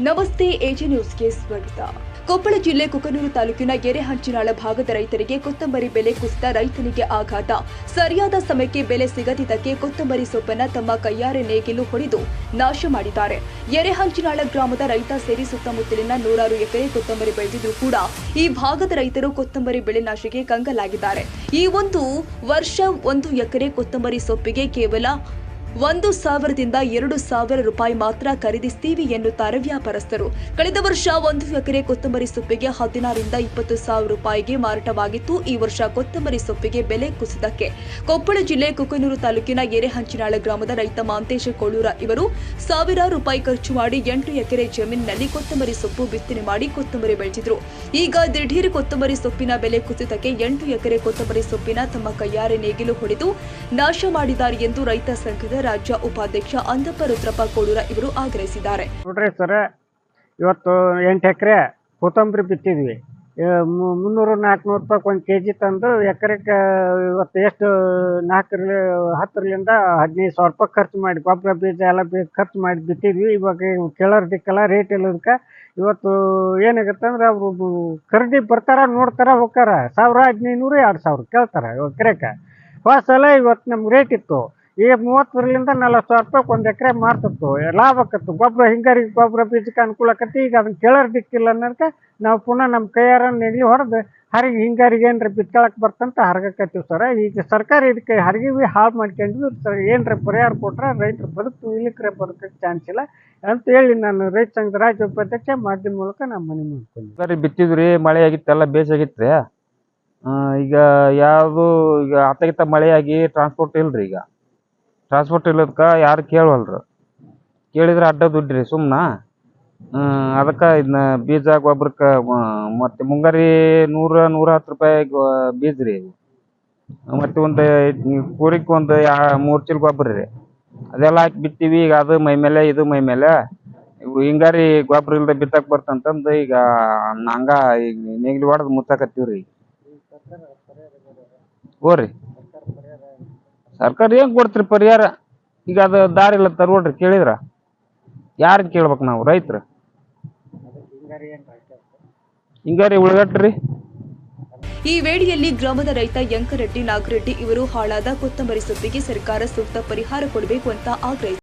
ನಮಸ್ತೆ, ಎಜಿ ನ್ಯೂಸ್ಗೆ ಸ್ವಾಗತ. ಕೊಪ್ಪಳ ಜಿಲ್ಲೆ ಕುಕನೂರು ತಾಲೂಕಿನ ಎರೆಹಂಚಿನಾಳ ಭಾಗದ ರೈತರಿಗೆ ಕೊತ್ತಂಬರಿ ಬೆಲೆ ಕುಸಿತ ರೈತನಿಗೆ ಆಘಾತ. ಸರಿಯಾದ ಸಮಯಕ್ಕೆ ಬೆಲೆ ಸಿಗದಿದ್ದಕ್ಕೆ ಕೊತ್ತಂಬರಿ ಸೊಪ್ಪನ್ನ ತಮ್ಮ ಕೈಯಾರೆ ನೇಗಿಲು ಹೊಡೆದು ನಾಶ ಮಾಡಿದ್ದಾರೆ. ಎರೆಹಂಚಿನಾಳ ಗ್ರಾಮದ ರೈತ ಸೇರಿ ಸುತ್ತಮುತ್ತಲಿನ ನೂರಾರು ಎಕರೆ ಕೊತ್ತಂಬರಿ ಬೆಳೆದಿದ್ರು ಕೂಡ ಈ ಭಾಗದ ರೈತರು ಕೊತ್ತಂಬರಿ ಬೆಳೆ ನಾಶಕ್ಕೆ ಕಂಗಲಾಗಿದ್ದಾರೆ. ಈ ಒಂದು ವರ್ಷ ಒಂದು ಎಕರೆ ಕೊತ್ತಂಬರಿ ಸೊಪ್ಪಿಗೆ ಕೇವಲ ಒಂದು ಸಾವಿರದಿಂದ ಎರಡು ಸಾವಿರ ರೂಪಾಯಿ ಮಾತ್ರ ಖರೀದಿಸ್ತೀವಿ ಎನ್ನುತ್ತಾರೆ ವ್ಯಾಪಾರಸ್ಥರು. ಕಳೆದ ವರ್ಷ ಒಂದು ಎಕರೆ ಕೊತ್ತಂಬರಿ ಸೊಪ್ಪಿಗೆ ಹದಿನಾರರಿಂದ ಇಪ್ಪತ್ತು ಸಾವಿರ ರೂಪಾಯಿಗೆ ಮಾರಾಟವಾಗಿತ್ತು. ಈ ವರ್ಷ ಕೊತ್ತಂಬರಿ ಸೊಪ್ಪಿಗೆ ಬೆಲೆ ಕುಸಿತಕ್ಕೆ. ಕೊಪ್ಪಳ ಜಿಲ್ಲೆ ಕುಕನೂರು ತಾಲೂಕಿನ ಎರೆಹಂಚಿನಾಳ ಗ್ರಾಮದ ರೈತ ಮಾಂತೇಶ ಕೋಳೂರ ಇವರು ಸಾವಿರಾರು ರೂಪಾಯಿ ಖರ್ಚು ಮಾಡಿ ಎಂಟು ಎಕರೆ ಜಮೀನಿನಲ್ಲಿ ಕೊತ್ತಂಬರಿ ಸೊಪ್ಪು ಬಿತ್ತನೆ ಮಾಡಿ ಕೊತ್ತಂಬರಿ ಬೆಳೆಸಿದ್ರು. ಈಗ ದಿಢೀರ್ ಕೊತ್ತಂಬರಿ ಸೊಪ್ಪಿನ ಬೆಲೆ ಕುಸಿತಕ್ಕೆ ಎಂಟು ಎಕರೆ ಕೊತ್ತಂಬರಿ ಸೊಪ್ಪಿನ ತಮ್ಮ ಕೈಯಾರೆ ನೇಗಿಲು ಹೊಡೆದು ನಾಶ ಮಾಡಿದ್ದಾರೆ ಎಂದು ರೈತ ಸಂಘದ ರಾಜ್ಯ ಉಪಾಧ್ಯಕ್ಷ ಅಂದಪ್ಪ ರುದ್ರಪ್ಪ ಕೋಡೂರ ಇವರು ಆಗ್ರಹಿಸಿದ್ದಾರೆ. ನೋಡ್ರಿ ಸರ್, ಇವತ್ತು ಎಂಟು ಎಕರೆ ಕೊತ್ತಂಬರಿ ಬಿತ್ತಿದ್ವಿ. ಮುನ್ನೂರು ನಾಲ್ಕುನೂರು ರೂಪಾಯಿ ಒಂದು ಕೆ ಜಿ ತಂದು ಎಕರೆಗೆ ಇವತ್ತು ಎಷ್ಟು ನಾಲ್ಕರಲ್ಲಿ ಹತ್ತರಿಂದ ಹದಿನೈದು ಸಾವಿರ ರೂಪಾಯಿ ಖರ್ಚು ಮಾಡಿ, ಗೊಬ್ಬರ ಬೀಜ ಎಲ್ಲ ಖರ್ಚು ಮಾಡಿ ಬಿತ್ತಿದ್ವಿ. ಇವಾಗ ಕೇಳೋರ್ ದಿಕ್ಕಲ್ಲ ರೇಟ್ ಇಲ್ಲದಕ್ಕೆ ಇವತ್ತು ಏನಾಗುತ್ತೆ ಅಂದ್ರೆ ಅವರು ಖರೀದಿ ಬರ್ತಾರ, ನೋಡ್ತಾರ, ಹೋಗ್ತಾರ. ಸಾವಿರ ಹದಿನೈದು ನೂರು ಎರಡು ಸಾವಿರ ಕೇಳ್ತಾರೆ ಎಕರೆಗೆ ಹೋದ ಇವತ್ತು ನಮ್ಗೆ ರೇಟ್ ಇತ್ತು. ಈಗ ಮೂವತ್ತರಿಂದ ನಲ್ವತ್ತು ಸಾವಿರ ರೂಪಾಯಿ ಒಂದು ಎಕರೆ ಮಾರ್ತಿತ್ತು. ಲಾಭ ಆಕತ್ತು. ಗೊಬ್ಬರ ಹಿಂಗಾರಿಗೆ ಗೊಬ್ಬರ ಬೀಜಕ್ಕೆ ಅನುಕೂಲ ಆಕತಿ ಈಗ ಅದನ್ನ ಕೇಳೋರ್ ದಿಕ್ಕಿಲ್ಲ ಅನ್ನೋದಕ್ಕೆ ನಾವು ಪುನಃ ನಮ್ಮ ಕೈಯಾರ ನೆಗ್ಲಿ ಹೊಡೆದು ಹರಿಗೆ ಹಿಂಗಾರಿಗೆ ಏನ್ರ ಬಿತ್ಕೊಳಕ್ ಬರ್ತಂತ ಹರಗಕತ್ತೀವಿ ಸರ. ಈಗ ಸರ್ಕಾರ ಇದಕ್ಕೆ ಹರಿಗೆ ಭೀ ಹಾಳು ಮಾಡ್ಕೊಂಡ್ವಿ ಸರ್. ಏನ್ರ ಪರಿಹಾರ ಕೊಟ್ರೆ ರೈತರು ಬದುಕು ಇಲ್ಲಿಕ್ರೆ ಬದುಕಕ್ಕೆ ಚಾನ್ಸ್ ಇಲ್ಲ ಅಂತ ಹೇಳಿ ನಾನು ರೈತ ಸಂಘದ ರಾಜ್ಯ ಉಪಾಧ್ಯಕ್ಷ ಮಾಧ್ಯಮ ಮೂಲಕ ನಾನು ಮನೆ ಮಾಡ್ತೀನಿ ಸರಿ, ಬಿತ್ತಿದ್ರಿ, ಮಳೆ ಆಗಿತ್ತೆಲ್ಲ ಬೇಸಾಗಿತ್ರಿ ಈಗ ಯಾವುದು, ಈಗ ಅತ್ತಗಿತ್ತ ಮಳೆಯಾಗಿ ಟ್ರಾನ್ಸ್ಪೋರ್ಟ್ ಇಲ್ರಿ ಈಗ. ಟ್ರಾನ್ಸ್ಪೋರ್ಟ್ ಇಲ್ಲದಕ್ಕೆ ಯಾರು ಕೇಳವಲ್ರು? ಕೇಳಿದ್ರೆ ಅಡ್ಡ ದುಡ್ಡು ರೀ ಸುಮ್ಮನ ಅದಕ್ಕೆ ಇದನ್ನ ಬೀಜ ಗೊಬ್ಬರಕ್ಕೆ ಮತ್ತು ಮುಂಗಾರಿ ನೂರ ನೂರ ಹತ್ತು ರೂಪಾಯಿ ಬೀಜ ರೀ ಮತ್ತು ಒಂದು ಕೂರಿಗೆ ಒಂದು ಯಾ, ಮೂರು ಚೀಲ ಗೊಬ್ಬರ ರೀ ಅದೆಲ್ಲ ಹಾಕಿ ಬಿತ್ತೀವಿ, ಈಗ ಅದು ಮೈ ಮೇಲೆ, ಇದು ಮೈ ಮೇಲೆ. ಹಿಂಗಾರಿ ಗೊಬ್ಬರ ಇಲ್ದೆ ಬಿತ್ತಕ್ಕೆ ಬರ್ತಂತಂದು ಈಗ ನಂಗೆ ಈಗ ನೇಗಿಲು ಹೊಡೆದು ಮುಚ್ಚಾಕತ್ತೀವಿ ರೀ ಹ್ಞೂ ರೀ ಸರ್ಕಾರ ಏನು ಕೊಡ್ತೀರಿ ಪರಿಹಾರ? ಈಗ ಅದು ದಾರಿ ಇಲ್ಲ ತರ್ಬೋಡ್ರಿ ಕೇಳಿದ್ರ? ಯಾರು ಕೇಳ್ಬೇಕು ನಾವು, ರೈತರು? ಹಿಂಗಾರಿ ಉಳ್ಗಟ್ರಿ. ಈ ವೇಳೆಯಲ್ಲಿ ಗ್ರಾಮದ ರೈತ ಯಂಕರೆಡ್ಡಿ ನಾಗರೆಡ್ಡಿ ಇವರು ಹಾಳಾದ ಕೊತ್ತಂಬರಿ ಸೊಪ್ಪಿಗೆ ಸರ್ಕಾರ ಸೂಕ್ತ ಪರಿಹಾರ ಕೊಡಬೇಕು ಅಂತ ಆಗ್ರಹಿಸಿದರು